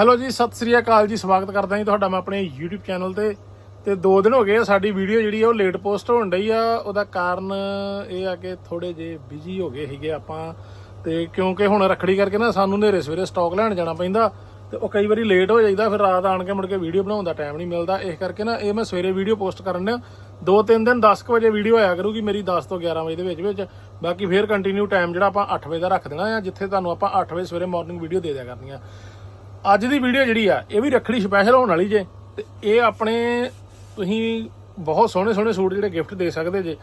Hello ਜੀ, ਸਤਿ ਸ੍ਰੀ ਅਕਾਲ ਜੀ, ਸਵਾਗਤ ਕਰਦਾ ਜੀ ਤੁਹਾਡਾ ਮੈਂ ਆਪਣੇ YouTube ਚੈਨਲ ਤੇ। ਤੇ ਦੋ ਦਿਨ ਹੋ ਗਏ ਸਾਡੀ ਵੀਡੀਓ ਜਿਹੜੀ ਆ, ਉਹ ਲੇਟ ਪੋਸਟ ਹੋਣ ਡਈ ਆ। ਉਹਦਾ ਕਾਰਨ ਇਹ ਆ ਕਿ ਥੋੜੇ ਜੇ ਬਿਜ਼ੀ ਹੋ ਗਏ ਸੀਗੇ ਆਪਾਂ। ਤੇ ਕਿਉਂਕਿ ਹੁਣ ਰੱਖੜੀ ਕਰਕੇ ਨਾ ਸਾਨੂੰ ਨੇਰੇ ਸਵੇਰੇ ਸਟਾਕ ਲੈਣ ਜਾਣਾ ਪੈਂਦਾ। ਤੇ ਉਹ ਕਈ ਵਾਰੀ ਲੇਟ ਹੋ ਜਾਈਦਾ, ਫਿਰ ਰਾਤ ਆਣ ਕੇ ਮੁੜ ਕੇ ਵੀਡੀਓ ਬਣਾਉਣ ਦਾ ਟਾਈਮ ਨਹੀਂ ਮਿਲਦਾ। ਇਸ ਕਰਕੇ ਨਾ ਇਹ ਮੈਂ ਸਵੇਰੇ ਵੀਡੀਓ ਪੋਸਟ ਕਰਨ ਡਿਆ। ਦੋ ਤਿੰਨ ਦਿਨ 10 ਕੁ ਵਜੇ ਵੀਡੀਓ ਆਇਆ ਕਰੂਗੀ ਮੇਰੀ 10 ਤੋਂ 11 ਵਜੇ ਦੇ ਵਿੱਚ ਵਿੱਚ। ਬਾਕੀ ਫੇਰ ਕੰਟੀਨਿਊ ਟਾਈਮ ਜਿਹੜਾ ਆਪਾਂ 8 ਵਜੇ ਦਾ ਰੱਖ ਦੇਣਾ ਆ, ਜਿੱਥੇ ਤੁਹਾਨੂੰ ਆਪਾਂ 8 ਵਜੇ ਸਵੇਰੇ ਮਾਰਨਿੰਗ ਵੀਡੀਓ ਦੇ ਦਿਆ ਕਰਨੀਆਂ। ਅੱਜ ਦੀ ਵੀਡੀਓ ਜਿਹੜੀ ਆ, ਇਹ ਵੀ ਰੱਖੜੀ ਸਪੈਸ਼ਲ ਹੋਣ ਵਾਲੀ ਜੇ। ਤੇ ਇਹ ਆਪਣੇ ਤੁਸੀਂ ਬਹੁਤ ਸੋਹਣੇ ਸੋਹਣੇ ਸੂਟ ਜਿਹੜੇ ਗਿਫਟ ਦੇ ਸਕਦੇ ਜੇ,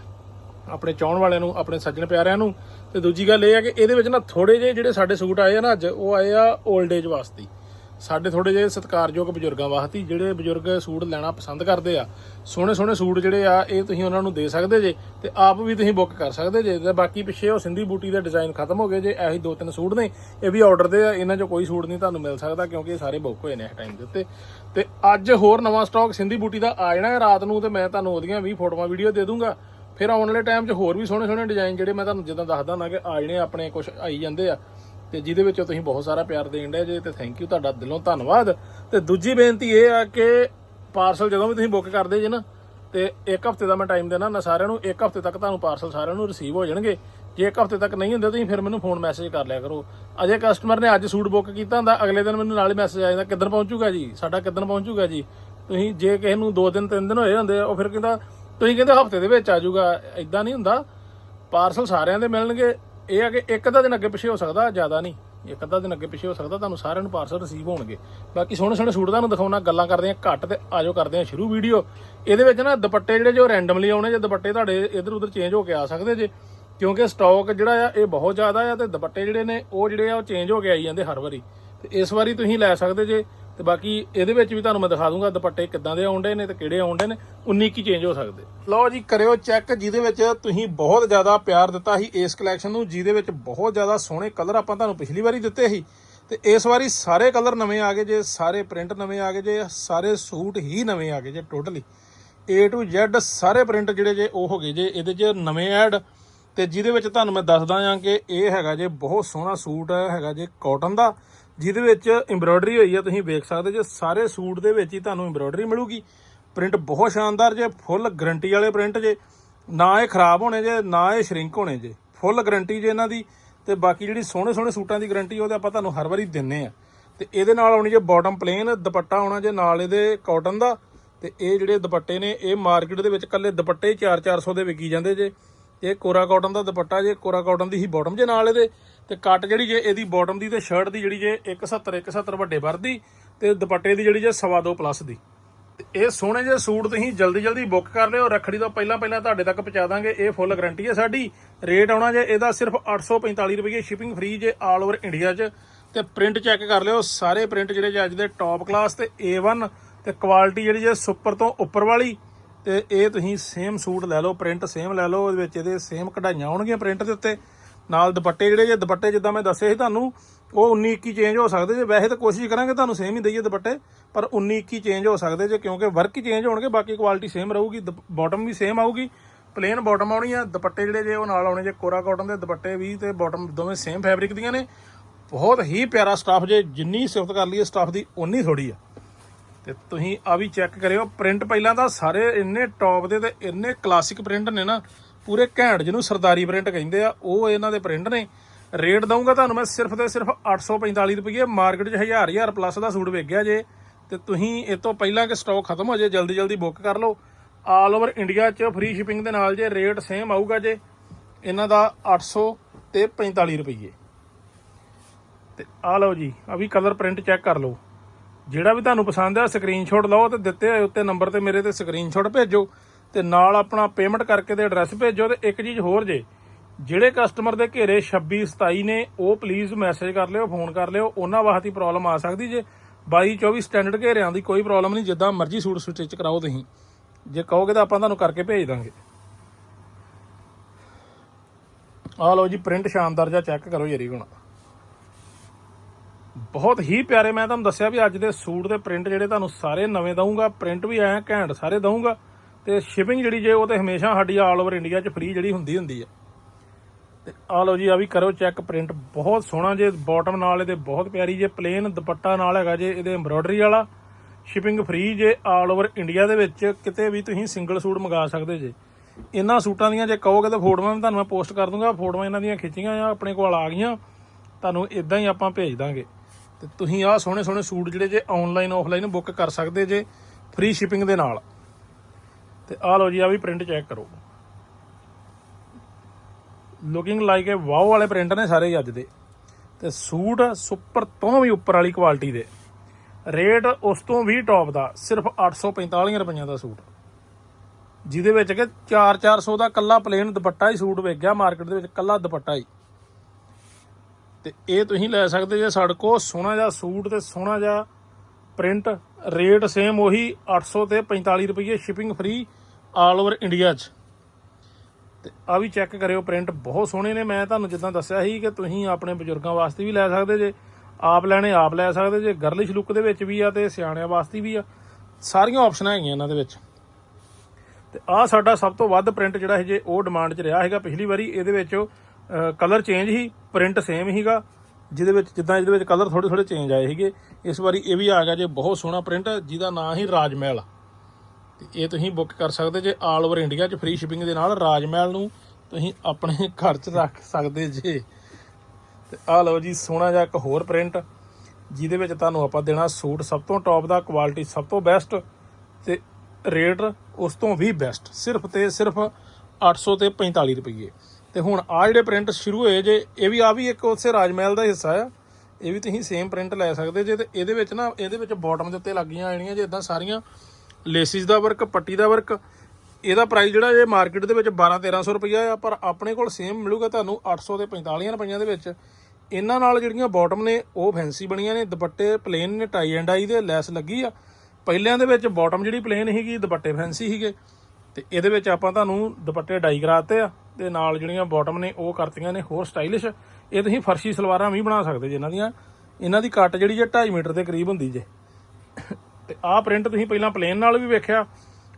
ਆਪਣੇ ਚਾਹਣ ਵਾਲਿਆਂ ਨੂੰ, ਆਪਣੇ ਸੱਜਣ ਪਿਆਰਿਆਂ ਨੂੰ। ਤੇ ਦੂਜੀ ਗੱਲ ਇਹ ਆ ਕਿ ਇਹਦੇ ਵਿੱਚ ਨਾ ਥੋੜੇ ਜਿਹੇ ਜਿਹੜੇ ਸਾਡੇ ਸੂਟ ਆਏ ਆ ਨਾ ਅੱਜ, ਉਹ ਆਏ ਆ 올ਡ ਏਜ ਵਾਸਤੇ। ਸਾਡੇ ਥੋੜੇ ਜਿਹੇ ਸਤਿਕਾਰਯੋਗ ਬਜ਼ੁਰਗਾਂ ਵਾਸਤੇ ਜਿਹੜੇ ਬਜ਼ੁਰਗ ਸੂਟ ਲੈਣਾ ਪਸੰਦ ਕਰਦੇ ਆ, ਸੋਹਣੇ ਸੋਹਣੇ ਸੂਟ ਜਿਹੜੇ ਆ, ਇਹ ਤੁਸੀਂ ਉਹਨਾਂ ਨੂੰ ਦੇ ਸਕਦੇ ਜੇ ਤੇ ਆਪ ਵੀ ਤੁਸੀਂ ਬੁੱਕ ਕਰ ਸਕਦੇ ਜੇ। ਤੇ ਬਾਕੀ ਪਿੱਛੇ ਉਹ ਸਿੰਧੀ ਬੂਟੀ ਦੇ ਡਿਜ਼ਾਈਨ ਖਤਮ ਹੋ ਗਏ ਜੇ, ਇਹੀ ਦੋ ਤਿੰਨ ਸੂਟ ਨੇ, ਇਹ ਵੀ ਆਰਡਰ ਦੇ ਆ, ਇਹਨਾਂ 'ਚੋਂ ਕੋਈ ਸੂਟ ਨਹੀਂ ਤੁਹਾਨੂੰ ਮਿਲ ਸਕਦਾ ਕਿਉਂਕਿ ਇਹ ਸਾਰੇ ਬੁੱਕ ਹੋਏ ਨੇ ਇਸ ਟਾਈਮ ਦੇ ਉੱਤੇ। ਤੇ ਅੱਜ ਹੋਰ ਨਵਾਂ ਸਟਾਕ ਸਿੰਧੀ ਬੂਟੀ ਦਾ ਆ ਜਾਣਾ ਹੈ ਰਾਤ ਨੂੰ ਤੇ ਮੈਂ ਤੁਹਾਨੂੰ ਉਹਦੀਆਂ 20 ਫੋਟੋਆਂ ਵੀਡੀਓ ਦੇ ਦੂੰਗਾ। ਫਿਰ ਆਉਣ ਵਾਲੇ ਟਾਈਮ 'ਚ ਹੋਰ ਵੀ ਸੋਹਣੇ ਸੋਹਣੇ ਡਿਜ਼ਾਈਨ ਜਿਹੜੇ ਮੈਂ ਤੁਹਾਨੂੰ ਜਿੱਦਾਂ ਦੱਸਦਾ ਹੁੰਦਾ ਕਿ ਆ ਜਾਣੇ ਆਪਣੇ ਕੁਝ ਆਈ ਜਾਂਦੇ ਆ। ਤੇ ਜਿਹਦੇ ਵਿੱਚੋਂ ਤੁਸੀਂ ਬਹੁਤ ਸਾਰਾ ਪਿਆਰ ਦੇਣ ਦੇ ਜੇ, ਤੇ ਥੈਂਕ ਯੂ ਤੁਹਾਡਾ ਦਿਲੋਂ ਧੰਨਵਾਦ। ਤੇ ਦੂਜੀ ਬੇਨਤੀ ਇਹ ਆ ਕਿ ਪਾਰਸਲ ਜਦੋਂ ਵੀ ਤੁਸੀਂ ਬੁੱਕ ਕਰਦੇ ਜੇ ਨਾ, ਤੇ ਇੱਕ ਹਫ਼ਤੇ ਦਾ ਮੈਂ ਟਾਈਮ ਦੇਣਾ ਨਾ ਸਾਰਿਆਂ ਨੂੰ, ਇੱਕ ਹਫ਼ਤੇ ਤੱਕ ਤੁਹਾਨੂੰ ਪਾਰਸਲ ਸਾਰਿਆਂ ਨੂੰ ਰਿਸੀਵ ਹੋ ਜਾਣਗੇ। ਜੇ ਇੱਕ ਹਫ਼ਤੇ ਤੱਕ ਨਹੀਂ ਹੁੰਦੇ, ਤੁਸੀਂ ਫਿਰ ਮੈਨੂੰ ਫੋਨ ਮੈਸੇਜ ਕਰ ਲਿਆ ਕਰੋ। ਅਜੇ ਕਸਟਮਰ ਨੇ ਅੱਜ ਸੂਟ ਬੁੱਕ ਕੀਤਾ ਹੁੰਦਾ, ਅਗਲੇ ਦਿਨ ਮੈਨੂੰ ਨਾਲ ਹੀ ਮੈਸੇਜ ਆ ਜਾਂਦਾ, ਕਿੱਦਣ ਪਹੁੰਚੂਗਾ ਜੀ? ਸਾਡਾ ਕਿੱਦਣ ਪਹੁੰਚੂਗਾ ਜੀ? ਤੁਸੀਂ ਜੇ ਕਿਸੇ ਨੂੰ 2 ਦਿਨ 3 ਦਿਨ ਹੋਏ ਹੁੰਦੇ, ਉਹ ਫਿਰ ਕਹਿੰਦਾ, ਤੁਸੀਂ ਕਹਿੰਦੇ ਹਫ਼ਤੇ ਦੇ ਵਿੱਚ ਆ ਜਾਊਗਾ ਇਦਾਂ ਨਹੀਂ ਹੁੰਦਾ। ਪਾਰਸਲ ਸਾਰਿਆਂ ਦੇ ਮਿਲਣਗੇ ਇਹ ਆ ਕਿ ਇੱਕ ਅੱਧਾ ਦਿਨ ਅੱਗੇ ਪਿੱਛੇ ਹੋ ਸਕਦਾ, ਜ਼ਿਆਦਾ ਨਹੀਂ। ਇੱਕ ਅੱਧਾ ਦਿਨ ਅੱਗੇ ਪਿੱਛੇ ਹੋ ਸਕਦਾ, ਤੁਹਾਨੂੰ ਸਾਰਿਆਂ ਨੂੰ ਪਾਰਸਲ ਰਿਸੀਵ ਹੋਣਗੇ। ਬਾਕੀ ਸੋਹਣੇ ਸੋਹਣੇ ਸੂਟ ਤੁਹਾਨੂੰ ਦਿਖਾਉਣਾ, ਗੱਲਾਂ ਕਰਦੇ ਆ, ਘੱਟ ਤੇ ਆਜੋ ਕਰਦੇ ਆ ਸ਼ੁਰੂ ਵੀਡੀਓ ਇਹਦੇ ਵਿੱਚ ਨਾ ਦੁਪੱਟੇ ਜਿਹੜੇ ਜੋ ਰੈਂਡਮਲੀ ਆਉਣੇ, ਜੇ ਦੁਪੱਟੇ ਤੁਹਾਡੇ ਇਧਰ ਉਧਰ ਚੇਂਜ ਹੋ ਕੇ ਆ ਸਕਦੇ ਜੇ, ਕਿਉਂਕਿ ਸਟਾਕ ਜਿਹੜਾ ਆ, ਇਹ ਬਹੁਤ ਜ਼ਿਆਦਾ ਆ ਤੇ ਦੁਪੱਟੇ ਜਿਹੜੇ ਨੇ, ਉਹ ਜਿਹੜੇ ਆ, ਉਹ ਚੇਂਜ ਹੋ ਕੇ ਆਈ ਜਾਂਦੇ ਹਰ ਵਾਰੀ। ਤੇ ਇਸ ਵਾਰੀ ਤੁਸੀਂ ਲੈ ਸਕਦੇ ਜੇ ਤੇ ਬਾਕੀ ਇਹਦੇ ਵਿੱਚ ਵੀ ਤੁਹਾਨੂੰ ਮੈਂ ਦਿਖਾ ਦੂੰਗਾ ਦੁਪੱਟੇ ਕਿੱਦਾਂ ਦੇ ਆਉਂਦੇ ਨੇ ਤੇ ਕਿਹੜੇ ਆਉਂਦੇ ਨੇ 19 ਕੀ ਚੇਂਜ ਹੋ ਸਕਦੇ। ਲਓ ਜੀ, ਕਰਿਓ ਚੈੱਕ, ਜਿਹਦੇ ਵਿੱਚ ਤੁਸੀਂ ਬਹੁਤ ਜ਼ਿਆਦਾ ਪਿਆਰ ਦਿੱਤਾ ਸੀ ਇਸ ਕਲੈਕਸ਼ਨ ਨੂੰ, ਜਿਹਦੇ ਵਿੱਚ ਬਹੁਤ ਜ਼ਿਆਦਾ ਸੋਹਣੇ ਕਲਰ ਆਪਾਂ ਤੁਹਾਨੂੰ ਪਿਛਲੀ ਵਾਰੀ ਦਿੱਤੇ ਸੀ। ਤੇ ਇਸ ਵਾਰੀ ਸਾਰੇ ਕਲਰ ਨਵੇਂ ਆ ਗਏ ਜੇ, ਸਾਰੇ ਪ੍ਰਿੰਟ ਨਵੇਂ ਆ ਗਏ ਜੇ, ਸਾਰੇ ਸੂਟ ਹੀ ਨਵੇਂ ਆ ਗਏ ਜੇ ਟੋਟਲੀ A to Z ਸਾਰੇ ਪ੍ਰਿੰਟ ਜਿਹੜੇ ਜੇ ਉਹ ਹੋ ਗਏ ਜੇ, ਇਹਦੇ 'ਚ ਨਵੇਂ ਐਡ ਤੇ ਜਿਹਦੇ ਵਿੱਚ ਤੁਹਾਨੂੰ ਮੈਂ ਦੱਸਦਾ ਹਾਂ ਕਿ ਇਹ ਹੈਗਾ ਜੇ ਬਹੁਤ ਸੋਹਣਾ ਸੂਟ ਹੈਗਾ ਜੇ ਕਾਟਨ ਦਾ ਜਿਹਦੇ ਵਿੱਚ ਐਮਬ੍ਰੋਇਡਰੀ ਹੋਈ ਆ, ਤੁਸੀਂ ਵੇਖ ਸਕਦੇ ਜੇ ਸਾਰੇ ਸੂਟ ਦੇ ਵਿੱਚ ਹੀ ਤੁਹਾਨੂੰ ਐਮਬ੍ਰੋਇਡਰੀ ਮਿਲੂਗੀ। ਪ੍ਰਿੰਟ ਬਹੁਤ ਸ਼ਾਨਦਾਰ ਜੇ ਫੁੱਲ ਗਰੰਟੀ ਵਾਲੇ ਪ੍ਰਿੰਟ ਜੇ। ਨਾ ਇਹ ਖਰਾਬ ਹੋਣੇ ਜੇ, ਨਾ ਇਹ ਸ਼ਰਿੰਕ ਹੋਣੇ ਜੇ। ਫੁੱਲ ਗਰੰਟੀ ਜੇ ਇਹਨਾਂ ਦੀ, ਤੇ ਬਾਕੀ ਜਿਹੜੀ ਸੋਹਣੇ ਸੋਹਣੇ ਸੂਟਾਂ ਦੀ ਗਾਰੰਟੀ ਉਹਦੇ ਆਪਾਂ ਤੁਹਾਨੂੰ ਹਰ ਵਾਰੀ ਦਿੰਨੇ ਆ। ਤੇ ਇਹਦੇ ਨਾਲ ਆਉਣੀ ਜੇ ਬਾਟਮ ਪਲੇਨ ਦੁਪੱਟਾ ਆਉਣਾ ਜੇ ਨਾਲ ਇਹਦੇ ਕਾਟਨ ਦਾ, ਤੇ ਇਹ ਜਿਹੜੇ ਦੁਪੱਟੇ ਨੇ, ਇਹ ਮਾਰਕੀਟ ਦੇ ਵਿੱਚ ਕੱਲੇ ਦੁਪੱਟੇ 4-400 ਦੇ ਵਿਕੀ ਜਾਂਦੇ ਜੇ। ਇਹ ਕੋਰਾ ਕਾਟਨ ਦਾ ਦੁਪੱਟਾ ਜੇ, ਕੋਰਾ ਕਾਟਨ ਦੀ ਹੀ ਬਾਟਮ ਜੇ ਨਾਲ ਇਹਦੇ। ਤੇ ਕੱਟ ਜਿਹੜੀ ਜੇ ਇਹਦੀ ਬਾਟਮ ਦੀ ਤੇ ਸ਼ਰਟ ਦੀ ਜਿਹੜੀ ਜੇ 170 170 ਵੱਡੇ ਵਰਦੀ ਤੇ ਦੁਪੱਟੇ ਦੀ ਜਿਹੜੀ ਜੇ ਸਵਾ ਦੋ ਪਲੱਸ ਦੀ। ਤੇ ਇਹ ਸੋਹਣੇ ਜਿਹੇ ਸੂਟ ਤੁਸੀਂ ਜਲਦੀ ਜਲਦੀ ਬੁੱਕ ਕਰ ਲਿਓ, ਰੱਖੜੀ ਤੋਂ ਪਹਿਲਾਂ ਪਹਿਲਾਂ ਤੁਹਾਡੇ ਤੱਕ ਪਹੁੰਚਾ ਦਾਂਗੇ। ਇਹ ਫੁੱਲ ਗਾਰੰਟੀ ਹੈ ਸਾਡੀ। ਰੇਟ ਆਉਣਾ ਜੇ ਇਹਦਾ ਸਿਰਫ 845 ਰੁਪਏ ਸ਼ਿਪਿੰਗ ਫ੍ਰੀ ਜੇ ਆਲ ਓਵਰ ਇੰਡੀਆ 'ਚ। ਤੇ ਪ੍ਰਿੰਟ ਚੈੱਕ ਕਰ ਲਿਓ, ਸਾਰੇ ਪ੍ਰਿੰਟ ਜਿਹੜੇ ਜੇ ਅੱਜ ਦੇ ਟੌਪ ਕਲਾਸ ਤੇ A1 ਤੇ ਕੁਆਲਿਟੀ ਜਿਹੜੀ ਜੇ ਸੁਪਰ ਤੋਂ ਉੱਪਰ ਵਾਲੀ। ਤੇ ਇਹ ਤੁਸੀਂ ਸੇਮ ਸੂਟ ਲੈ ਲਓ ਪ੍ਰਿੰਟ ਸੇਮ ਲੈ ਲਓ, ਉਹਦੇ ਵਿੱਚ ਇਹਦੇ ਸੇਮ ਕਢਾਈਆਂ ਹੋਣਗੀਆਂ ਪ੍ਰਿੰਟ ਦੇ ਉੱਤੇ। ਨਾਲ ਦੁਪੱਟੇ ਜਿਹੜੇ ਜੇ ਦੁਪੱਟੇ ਜਿੱਦਾਂ ਮੈਂ ਦੱਸਿਆ ਸੀ ਤੁਹਾਨੂੰ, ਉਹ 19 21 ਚੇਂਜ ਹੋ ਸਕਦੇ ਜੇ। ਵੈਸੇ ਤਾਂ ਕੋਸ਼ਿਸ਼ ਕਰਾਂਗੇ ਤੁਹਾਨੂੰ ਸੇਮ ਹੀ ਦਈਏ ਦੁਪੱਟੇ, ਪਰ 19 21 ਚੇਂਜ ਹੋ ਸਕਦੇ ਜੇ, ਕਿਉਂਕਿ ਵਰਕ ਹੀ ਚੇਂਜ ਹੋਣਗੇ, ਬਾਕੀ ਕੁਆਲਿਟੀ ਸੇਮ ਰਹੂਗੀ ਬਾਟਮ ਵੀ ਸੇਮ ਆਊਗੀ। ਪਲੇਨ ਬਾਟਮ ਆਉਣੀ ਆ, ਦੁਪੱਟੇ ਜਿਹੜੇ ਜੇ ਉਹ ਨਾਲ ਆਉਣੇ ਜੇ, ਕੋਰਾ ਕਾਟਨ ਦੇ ਦੁਪੱਟੇ ਵੀ ਤੇ ਬਾਟਮ ਦੋਵੇਂ ਸੇਮ ਫੈਬਰਿਕ ਦੀਆਂ ਨੇ। ਬਹੁਤ ਹੀ ਪਿਆਰਾ ਸਟਾਫ ਜੇ, ਜਿੰਨੀ ਸਿਫਤ ਕਰ ਲਈਏ ਸਟਾਫ ਦੀ ਉਨੀ ਥੋੜੀ ਆ। ਤੇ ਤੁਸੀਂ ਆ ਵੀ ਚੈੱਕ ਕਰਿਓ ਪ੍ਰਿੰਟ ਪਹਿਲਾਂ ਤਾਂ ਸਾਰੇ ਇੰਨੇ ਟੌਪ ਦੇ ਤੇ ਇੰਨੇ ਕਲਾਸਿਕ ਪ੍ਰਿੰਟ ਨੇ ਨਾ ਪੂਰੇ ਘੈਂਟ ਜਿਹਨੂੰ ਸਰਦਾਰੀ ਪ੍ਰਿੰਟ ਕਹਿੰਦੇ ਆ, ਉਹ ਇਹਨਾਂ ਦੇ ਪ੍ਰਿੰਟ ਨੇ। ਰੇਟ ਦਊਂਗਾ ਤੁਹਾਨੂੰ ਮੈਂ ਸਿਰਫ ਤੇ ਸਿਰਫ 845 ਰੁਪਏ ਮਾਰਕੀਟ 'ਚ ਹਜ਼ਾਰ ਹਜ਼ਾਰ ਪਲੱਸ ਦਾ ਸੂਟ ਵੇਚ ਜੇ, ਤੇ ਤੁਸੀਂ ਇਹ ਤੋਂ ਪਹਿਲਾਂ ਕਿ ਸਟਾਕ ਖਤਮ ਹੋ ਜੇ, ਜਲਦੀ ਜਲਦੀ ਬੁੱਕ ਕਰ ਲਓ। ਆਲ ਓਵਰ ਇੰਡੀਆ 'ਚ ਫ੍ਰੀ ਸ਼ਿਪਿੰਗ ਦੇ ਨਾਲ ਜੇ ਰੇਟ ਸੇਮ ਆਊਗਾ ਜੇ, ਇਹਨਾਂ ਦਾ 800 ਤੇ 45 ਰੁਪਏ ਤੇ ਆ ਲਓ ਜੀ ਆ ਵੀ ਕਲਰ ਪ੍ਰਿੰਟ ਚੈੱਕ ਕਰ ਲਓ। ਜਿਹੜਾ ਵੀ ਤੁਹਾਨੂੰ ਪਸੰਦ ਆ ਸਕਰੀਨਸ਼ਾਟ ਲਓ ਤੇ ਦਿੱਤੇ ਹੋਏ ਉੱਤੇ ਨੰਬਰ ਤੇ ਮੇਰੇ ਤੇ ਸਕਰੀਨਸ਼ਾਟ ਭੇਜੋ। ਤੇ ਨਾਲ ਆਪਣਾ ਪੇਮੈਂਟ ਕਰਕੇ ਤੇ ਐਡਰੈਸ ਭੇਜੋ ਤੇ ਇੱਕ ਚੀਜ਼ ਹੋਰ ਜੇ। ਜਿਹੜੇ ਕਸਟਮਰ ਦੇ ਘੇਰੇ 26 27 ਨੇ, ਉਹ ਪਲੀਜ਼ ਮੈਸੇਜ ਕਰ ਲਿਓ ਫੋਨ ਕਰ ਲਿਓ, ਉਹਨਾਂ ਵਾਸਤੇ ਪ੍ਰੋਬਲਮ ਆ ਸਕਦੀ ਜੇ। 22 24 ਸਟੈਂਡਰਡ ਘੇਰਿਆਂ ਦੀ ਕੋਈ ਪ੍ਰੋਬਲਮ ਨਹੀਂ, ਜਿੱਦਾਂ ਮਰਜ਼ੀ ਸੂਟ ਸਟਿਚ ਕਰਾਓ ਤੁਸੀਂ। ਜੇ ਕਹੋਗੇ ਤਾਂ ਆਪਾਂ ਤੁਹਾਨੂੰ ਕਰਕੇ ਭੇਜ ਦਾਂਗੇ। ਆ ਲਓ ਜੀ ਪ੍ਰਿੰਟ ਸ਼ਾਨਦਾਰ ਜਿਹਾ ਚੈੱਕ ਕਰੋ ਯਾਰੀ ਹੁਣ। ਬਹੁਤ ਹੀ ਪਿਆਰੇ, ਮੈਂ ਤੁਹਾਨੂੰ ਦੱਸਿਆ ਵੀ ਅੱਜ ਦੇ ਸੂਟ ਦੇ ਪ੍ਰਿੰਟ ਜਿਹੜੇ ਤੁਹਾਨੂੰ ਸਾਰੇ ਨਵੇਂ ਦਊਂਗਾ ਪ੍ਰਿੰਟ ਵੀ ਐ ਘੈਂਟ ਸਾਰੇ ਦਊਂਗਾ। ਤੇ ਸ਼ਿਪਿੰਗ ਜਿਹੜੀ ਜੇ ਉਹ ਤੇ ਹਮੇਸ਼ਾ ਸਾਡੀ ਆਲ ਓਵਰ ਇੰਡੀਆ 'ਚ ਫ੍ਰੀ ਜਿਹੜੀ ਹੁੰਦੀ ਹੁੰਦੀ ਆ। ਤੇ ਆ ਲਓ ਜੀ ਆ ਵੀ ਕਰੋ ਚੈੱਕ ਪ੍ਰਿੰਟ ਬਹੁਤ ਸੋਹਣਾ ਜੇ ਬਾਟਮ ਨਾਲ ਇਹਦੇ ਬਹੁਤ ਪਿਆਰੀ ਜੇ ਪਲੇਨ ਦੁਪੱਟਾ ਨਾਲ ਹੈਗਾ ਜੇ ਇਹਦੇ ਐਮਬ੍ਰੋਇਡਰੀ ਵਾਲਾ। ਸ਼ਿਪਿੰਗ ਫ੍ਰੀ ਜੇ ਆਲ ਓਵਰ ਇੰਡੀਆ ਦੇ ਵਿੱਚ ਕਿਤੇ ਵੀ ਤੁਸੀਂ ਸਿੰਗਲ ਸੂਟ ਮੰਗਾ ਸਕਦੇ ਜੇ। ਇਹਨਾਂ ਸੂਟਾਂ ਦੀਆਂ ਜੇ ਕਹੋਗੇ ਤਾਂ ਫੋਟੋਆਂ ਵੀ ਤੁਹਾਨੂੰ ਮੈਂ ਪੋਸਟ ਕਰ ਦੂੰਗਾ, ਫੋਟੋਆਂ ਇਹਨਾਂ ਦੀਆਂ ਖਿੱਚੀਆਂ ਆ ਆਪਣੇ ਕੋਲ ਆ ਗਈਆਂ, ਤੁਹਾਨੂੰ ਇਦਾਂ ਹੀ ਆਪਾਂ ਭੇਜ ਦਾਂਗੇ। ਤੇ ਤੁਸੀਂ ਆਹ ਸੋਹਣੇ ਸੋਹਣੇ ਸੂਟ ਜਿਹੜੇ ਜੇ ਆਨਲਾਈਨ ਆਫਲਾਈਨ ਬੁੱਕ ਕਰ ਸਕਦੇ ਜੇ ਫ੍ਰੀ ਸ਼ਿਪਿੰਗ ਦੇ ਨਾਲ। ਤੇ ਆਹ ਲਓ ਜੀ ਆ ਵੀ ਪ੍ਰਿੰਟ ਚੈੱਕ ਕਰੋ। ਲੁਕਿੰਗ ਲਾਈਕ ਇਹ ਵਾਓ ਵਾਲੇ ਪ੍ਰਿੰਟ ਨੇ ਸਾਰੇ ਹੀ ਅੱਜ ਦੇ। ਤੇ ਸੂਟ ਸੁਪਰ ਤੋਂ ਵੀ ਉੱਪਰ ਵਾਲੀ ਕੁਆਲਿਟੀ ਦੇ। ਰੇਟ ਉਸ ਤੋਂ ਵੀ ਟੌਪ ਦਾ, ਸਿਰਫ 845 ਰੁਪਈਆਂ ਦਾ ਸੂਟ। ਜਿਹਦੇ ਵਿੱਚ ਕਿ 4-400 ਦਾ ਕੱਲਾ ਪਲੇਨ ਦੁਪੱਟਾ ਹੀ ਸੂਟ ਵੇਚ ਗਿਆ ਮਾਰਕੀਟ ਦੇ ਵਿੱਚ ਕੱਲਾ ਦੁਪੱਟਾ ਹੀ। ਤੇ ਇਹ ਤੁਸੀਂ ਲੈ ਸਕਦੇ ਜੇ ਸਾਡੇ ਕੋਲ ਸੋਹਣਾ ਜਿਹਾ ਸੂਟ ਤੇ ਸੋਹਣਾ ਜਿਹਾ ਪ੍ਰਿੰਟ ਰੇਟ ਸੇਮ ਉਹੀ 800 ਤੇ 45 ਰੁਪਏ shipping free all over India 'ਚ। ਤੇ ਆ ਵੀ ਚੈੱਕ ਕਰਿਓ, ਪ੍ਰਿੰਟ ਬਹੁਤ ਸੋਹਣੇ ਨੇ। ਮੈਂ ਤੁਹਾਨੂੰ ਜਿੱਦਾਂ ਦੱਸਿਆ ਸੀ ਕਿ ਤੁਸੀਂ ਆਪਣੇ ਬਜ਼ੁਰਗਾਂ ਵਾਸਤੇ ਵੀ ਲੈ ਸਕਦੇ ਜੇ। ਆਪ ਲੈਣੇ, ਆਪ ਲੈ ਸਕਦੇ ਜੇ। ਗਰਲਿਸ਼ ਲੁੱਕ ਦੇ ਵਿੱਚ ਵੀ ਆ ਤੇ ਸਿਆਣਿਆਂ ਵਾਸਤੇ ਵੀ ਆ। ਸਾਰੀਆਂ ਆਪਸ਼ਨਾਂ ਹੈਗੀਆਂ ਇਹਨਾਂ ਦੇ ਵਿੱਚ। ਤੇ ਆ ਸਾਡਾ ਸਭ ਤੋਂ ਵੱਧ ਪ੍ਰਿੰਟ ਜਿਹੜਾ ਹੈ ਜੇ, ਉਹ ਡਿਮਾਂਡ 'ਚ ਰਿਹਾ ਹੈਗਾ। ਪਿਛਲੀ ਵਾਰੀ ਇਹਦੇ ਵਿੱਚ ਕਲਰ ਚੇਂਜ ਹੀ, ਪ੍ਰਿੰਟ ਸੇਮ ਹੀਗਾ ਜਿਹਦੇ ਵਿੱਚ, ਜਿੱਦਾਂ ਇਹਦੇ ਵਿੱਚ ਕਲਰ ਥੋੜੇ ਥੋੜੇ ਚੇਂਜ ਆਏ ਸੀਗੇ। ਇਸ ਵਾਰੀ ਇਹ ਵੀ ਆ ਗਿਆ ਜੇ, ਬਹੁਤ ਸੋਹਣਾ ਪ੍ਰਿੰਟ। ਜਿਹਦਾ ਨਾਂ ਹੀ ਰਾਜ ਮਹਿਲ ਤੇ ਇਹ ਤੁਸੀਂ ਬੁੱਕ ਕਰ ਸਕਦੇ ਜੇ ਆਲ ਓਵਰ ਇੰਡੀਆ 'ਚ ਫ੍ਰੀ ਸ਼ਿਪਿੰਗ ਦੇ ਨਾਲ ਰਾਜ ਮਹਿਲ ਨੂੰ ਤੁਸੀਂ ਆਪਣੇ ਘਰ 'ਚ ਰੱਖ ਸਕਦੇ ਜੇ। ਤੇ ਆ ਲਓ ਜੀ, ਸੋਹਣਾ ਜਿਹਾ ਇੱਕ ਹੋਰ ਪ੍ਰਿੰਟ, ਜਿਹਦੇ ਵਿੱਚ ਤੁਹਾਨੂੰ ਆਪਾਂ ਦੇਣਾ ਸੂਟ ਸਭ ਤੋਂ ਟੌਪ ਦਾ ਕੁਆਲਿਟੀ ਸਭ ਤੋਂ ਬੈਸਟ ਤੇ ਰੇਟ ਉਸ ਤੋਂ ਵੀ ਬੈਸਟ ਸਿਰਫ ਤੇ ਸਿਰਫ 800 ਤੇ 45 ਰੁਪਏ ਤੇ ਹੁਣ ਆ ਜਿਹੜੇ ਪ੍ਰਿੰਟ ਸ਼ੁਰੂ ਹੋਏ ਜੇ, ਇਹ ਵੀ ਆ ਵੀ ਇੱਕ ਉਸੇ ਰਾਜਮਹਿਲ ਦਾ ਹਿੱਸਾ ਆ। ਇਹ ਵੀ ਤੁਸੀਂ ਸੇਮ ਪ੍ਰਿੰਟ ਲੈ ਸਕਦੇ ਜੇ, ਤੇ ਇਹਦੇ ਵਿੱਚ ਨਾ, ਇਹਦੇ ਵਿੱਚ ਬਾਟਮ ਦੇ ਉੱਤੇ ਲੱਗੀਆਂ ਆਣੀਆਂ ਜੇ ਇਦਾਂ ਸਾਰੀਆਂ ਲੇਸਿਸ ਦਾ ਵਰਕ, ਪੱਟੀ ਦਾ ਵਰਕ, ਇਹਦਾ ਪ੍ਰਾਈਸ ਜਿਹੜਾ ਜੇ ਮਾਰਕੀਟ ਦੇ ਵਿੱਚ 12 1300 ਰੁਪਈਆ ਆ, ਪਰ ਆਪਣੇ ਕੋਲ ਸੇਮ ਮਿਲੂਗਾ ਤੁਹਾਨੂੰ 800 ਤੇ 45 ਰੁਪਈਆਂ ਦੇ ਵਿੱਚ। ਇਹਨਾਂ ਨਾਲ ਜਿਹੜੀਆਂ ਬਾਟਮ ਨੇ, ਉਹ ਫੈਂਸੀ ਬਣੀਆਂ ਨੇ, ਦੁਪੱਟੇ ਪਲੇਨ ਨੇ ਟਾਈ ਐਂਡ ਆਈ ਦੇ, ਲੈਸ ਲੱਗੀ ਆ। ਪਹਿਲਿਆਂ ਦੇ ਵਿੱਚ ਬਾਟਮ ਜਿਹੜੀ ਪਲੇਨ ਸੀਗੀ, ਦੁਪੱਟੇ ਫੈਂਸੀ ਸੀਗੇ। ਤੇ ਇਹਦੇ ਵਿੱਚ ਆਪਾਂ ਤੁਹਾਨੂੰ ਦੁਪੱਟੇ ਡਾਈ ਕਰਾਤੇ ਆ, ਤੇ ਨਾਲ ਜਿਹੜੀਆਂ ਬਾਟਮ ਨੇ, ਉਹ ਕਰਤੀਆਂ ਨੇ ਹੋਰ ਸਟਾਈਲਿਸ਼ ਇਹ ਤੁਸੀਂ ਫਰਸ਼ੀ ਸਲਵਾਰਾਂ ਵੀ ਬਣਾ ਸਕਦੇ ਜੇ ਇਹਨਾਂ ਦੀਆਂ। ਇਹਨਾਂ ਦੀ ਕੱਟ ਜਿਹੜੀ ਜੇ 2.5 ਮੀਟਰ ਦੇ ਕਰੀਬ ਹੁੰਦੀ ਜੇ। ਤੇ ਆਹ ਪ੍ਰਿੰਟ ਤੁਸੀਂ ਪਹਿਲਾਂ ਪਲੇਨ ਨਾਲ ਵੀ ਵੇਖਿਆ,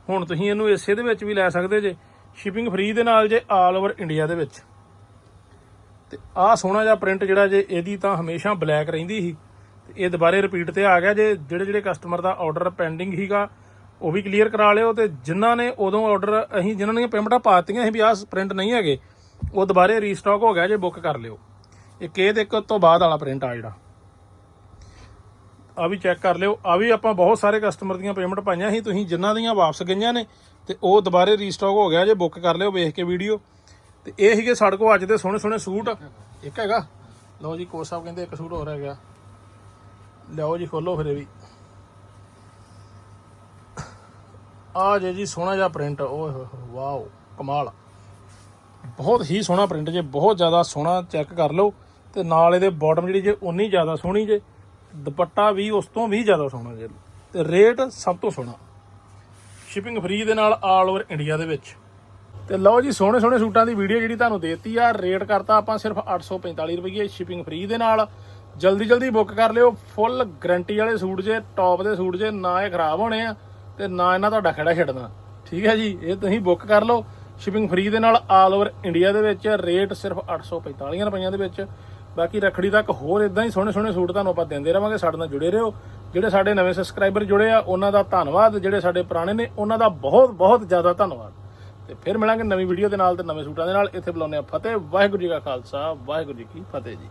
ਹੁਣ ਤੁਸੀਂ ਇਹਨੂੰ ਇਸੇ ਦੇ ਵਿੱਚ ਵੀ ਲੈ ਸਕਦੇ ਜੇ ਸ਼ਿਪਿੰਗ ਫ੍ਰੀ ਦੇ ਨਾਲ ਜੇ ਆਲ ਓਵਰ ਇੰਡੀਆ ਦੇ ਵਿੱਚ। ਤੇ ਆਹ ਸੋਹਣਾ ਜਿਹਾ ਪ੍ਰਿੰਟ ਜਿਹੜਾ ਜੇ ਇਹਦੀ ਤਾਂ ਹਮੇਸ਼ਾ ਬਲੈਕ ਰਹਿੰਦੀ ਸੀ, ਤੇ ਇਹ ਦੁਬਾਰੇ ਰਿਪੀਟ ਤੇ ਆ ਗਿਆ ਜੇ, ਜਿਹੜੇ ਜਿਹੜੇ ਕਸਟਮਰ ਦਾ ਆਰਡਰ ਪੈਂਡਿੰਗ ਸੀਗਾ, ਉਹ ਵੀ ਕਲੀਅਰ ਕਰਾ ਲਿਓ ਤੇ ਜਿਨ੍ਹਾਂ ਨੇ ਉਦੋਂ ਆਰਡਰ ਅਸੀਂ ਜਿਨ੍ਹਾਂ ਨੇ ਪੇਮੈਂਟਾਂ ਪਾਤੀਆਂ ਸੀ ਵੀ ਆਹ ਪ੍ਰਿੰਟ ਨਹੀਂ ਹੈਗੇ, ਉਹ ਦੁਬਾਰੇ ਰੀਸਟਾਕ ਹੋ ਗਿਆ ਜੇ ਬੁੱਕ ਕਰ ਲਿਓ। ਇਹ ਕੇ ਦੇ ਇੱਕ ਤੋਂ ਬਾਅਦ ਵਾਲਾ ਪ੍ਰਿੰਟ ਆ ਜਿਹੜਾ। ਆ ਵੀ ਚੈੱਕ ਕਰ ਲਿਓ। ਆ ਵੀ ਆਪਾਂ ਬਹੁਤ ਸਾਰੇ ਕਸਟਮਰ ਦੀਆਂ ਪੇਮੈਂਟ ਪਾਈਆਂ ਸੀ। ਤੁਸੀਂ ਜਿਨ੍ਹਾਂ ਦੀਆਂ ਵਾਪਸ ਗਈਆਂ ਨੇ ਤੇ ਉਹ ਦੁਬਾਰੇ ਰੀਸਟਾਕ ਹੋ ਗਿਆ ਜੇ ਬੁੱਕ ਕਰ ਲਿਓ ਵੇਖ ਕੇ ਵੀਡੀਓ ਤੇ ਇਹ ਸੀਗੇ ਸਾਡੇ ਕੋਲ ਅੱਜ ਦੇ ਸੋਹਣੇ ਸੋਹਣੇ ਸੂਟ। ਇੱਕ ਹੈਗਾ। ਲਓ ਜੀ ਕੋਚ ਸਾਹਿਬ ਕਹਿੰਦੇ ਇੱਕ ਸੂਟ ਹੋਰ ਹੈਗਾ। ਲਿਆਓ ਜੀ ਖੋਲੋ ਫਿਰ ਇਹ ਵੀ। ਆ ਜੇ ਜੀ ਸੋਹਣਾ ਜਿਹਾ ਪ੍ਰਿੰਟ ਓਏ ਹੋਏ ਹੋਏ, ਵਾਓ ਕਮਾਲ। ਬਹੁਤ ਹੀ ਸੋਹਣਾ ਪ੍ਰਿੰਟ ਜੇ ਬਹੁਤ ਜ਼ਿਆਦਾ ਸੋਹਣਾ ਚੈੱਕ ਕਰ ਲਓ। ਤੇ ਨਾਲ ਇਹਦੇ ਬਾਟਮ ਜਿਹੜੀ ਜੇ ਉਨੀ ਜ਼ਿਆਦਾ ਸੋਹਣੀ ਜੇ। ਦੁਪੱਟਾ ਵੀ ਉਸ ਤੋਂ ਵੀ ਜ਼ਿਆਦਾ ਸੋਹਣਾ ਜੇ। ਤੇ ਰੇਟ ਸਭ ਤੋਂ ਸੋਹਣਾ। ਸ਼ਿਪਿੰਗ ਫ੍ਰੀ ਦੇ ਨਾਲ ਆਲ ਓਵਰ ਇੰਡੀਆ ਦੇ ਵਿੱਚ। ਤੇ ਲਓ ਜੀ, ਸੋਹਣੇ ਸੋਹਣੇ ਸੂਟਾਂ ਦੀ ਵੀਡੀਓ ਜਿਹੜੀ ਤੁਹਾਨੂੰ ਦੇਤੀ ਆ ਰੇਟ ਕਰਤਾ ਆਪਾਂ ਸਿਰਫ 845 ਰੁਪਏ ਸ਼ਿਪਿੰਗ ਫ੍ਰੀ ਦੇ ਨਾਲ। ਜਲਦੀ ਜਲਦੀ ਬੁੱਕ ਕਰ ਲਿਓ ਫੁੱਲ ਗਰੰਟੀ ਵਾਲੇ ਸੂਟ ਜੇ ਟੌਪ ਦੇ ਸੂਟ ਜੇ, ਨਾ ਇਹ ਖਰਾਬ ਹੋਣੇ ਆ, ਤੇ ਨਾ ਇਹਨਾਂ ਤੁਹਾਡਾ ਖੜਾ ਛੱਡਣਾ ਠੀਕ ਹੈ ਜੀ, ਇਹ ਤੁਸੀਂ ਬੁੱਕ ਕਰ ਲਓ। ਸ਼ਿਪਿੰਗ ਫ੍ਰੀ ਦੇ ਨਾਲ ਆਲ ਓਵਰ ਇੰਡੀਆ ਦੇ ਵਿੱਚ ਰੇਟ ਸਿਰਫ 845 ਰੁਪਈਆਂ ਦੇ ਵਿੱਚ। ਬਾਕੀ ਰੱਖੜੀ ਤੱਕ ਹੋਰ ਇਦਾਂ ਹੀ ਸੋਹਣੇ ਸੋਹਣੇ ਸੂਟ ਤੁਹਾਨੂੰ ਆਪਾਂ ਦਿੰਦੇ ਰਵਾਂਗੇ, ਸਾਡੇ ਨਾਲ ਜੁੜੇ ਰਹੋ। ਜਿਹੜੇ ਸਾਡੇ ਨਵੇਂ ਸਬਸਕ੍ਰਾਈਬਰ ਜੁੜੇ ਆ, ਉਹਨਾਂ ਦਾ ਧੰਨਵਾਦ। ਜਿਹੜੇ ਸਾਡੇ ਪੁਰਾਣੇ ਨੇ, ਉਹਨਾਂ ਦਾ ਬਹੁਤ ਬਹੁਤ ਜ਼ਿਆਦਾ ਧੰਨਵਾਦ। ਤੇ ਫਿਰ ਮਿਲਾਂਗੇ ਨਵੀਂ ਵੀਡੀਓ ਦੇ ਨਾਲ ਤੇ ਨਵੇਂ ਸੂਟਾਂ ਦੇ ਨਾਲ। ਇੱਥੇ ਬੁਲਾਉਂਦੇ ਆ ਫਤਿਹ। ਵਾਹਿਗੁਰੂ ਜੀ ਕਾ ਖਾਲਸਾ, ਵਾਹਿਗੁਰੂ ਜੀ ਕੀ ਫਤਿਹ ਜੀ।